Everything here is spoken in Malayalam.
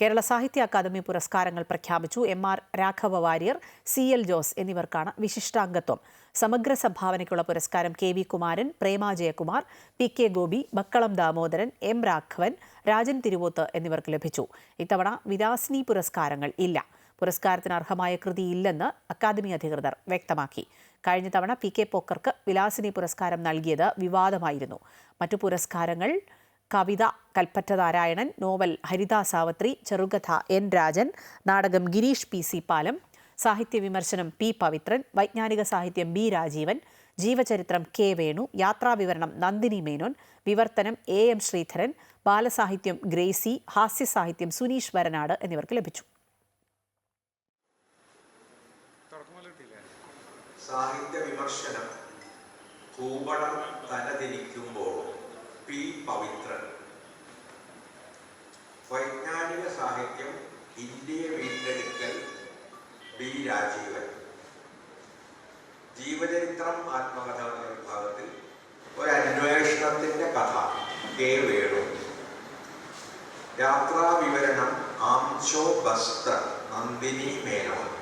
കേരള സാഹിത്യ അക്കാദമി പുരസ്കാരങ്ങൾ പ്രഖ്യാപിച്ചു. M R Raghava Warrier C L Jose എന്നിവർക്കാണ് വിശിഷ്ടാംഗത്വം. സമഗ്ര സംഭാവനയ്ക്കുള്ള പുരസ്കാരം K V Kumaran Prema Jayakumar P K Gopi Bakkalam Damodaran M Raghavan Rajan Thiruvoth എന്നിവർക്ക് ലഭിച്ചു. ഇത്തവണ വിലാസിനി പുരസ്കാരങ്ങൾ ഇല്ല. പുരസ്കാരത്തിന് അർഹമായ കൃതിയില്ലെന്ന് അക്കാദമി അധികൃതർ വ്യക്തമാക്കി. കഴിഞ്ഞ തവണ പി കെ പോക്കർക്ക് വിലാസിനി പുരസ്കാരം നൽകിയത് വിവാദമായിരുന്നു. മറ്റു പുരസ്കാരങ്ങൾ കവിത കൽപ്പറ്റ നാരായണൻ നോവൽ ഹരിതാ സാവത്രി ചെറുകഥ എൻ രാജൻ നാടകം ഗിരീഷ് പി സി പാലം സാഹിത്യ വിമർശനം പി പവിത്രൻ വൈജ്ഞാനിക സാഹിത്യം ബി രാജീവൻ ജീവചരിത്രം കെ വേണു യാത്രാവിവരണം നന്ദിനി മേനോൻ വിവർത്തനം എ എം ശ്രീധരൻ ബാലസാഹിത്യം ഗ്രേസി ഹാസ്യസാഹിത്യം സുനീഷ് വരനാട് എന്നിവർക്ക് ലഭിച്ചു. സാഹിത്യ വിമർശനം കൂപടം തലതിരിക്കുമ്പോൾ പി പവിത്രൻ വൈജ്ഞാനിക സാഹിത്യം ഇന്ത്യയെ വീണ്ടെടുക്കൽ ബി രാജീവൻ. ജീവചരിത്രം ആത്മകഥ എന്ന വിഭാഗത്തിൽ ഒരു അന്വേഷണത്തിന്റെ കഥ കെ വേണു. യാത്രാ വിവരണം ആംശോ ബസ്ത്ര നന്ദിനി മേനോൻ.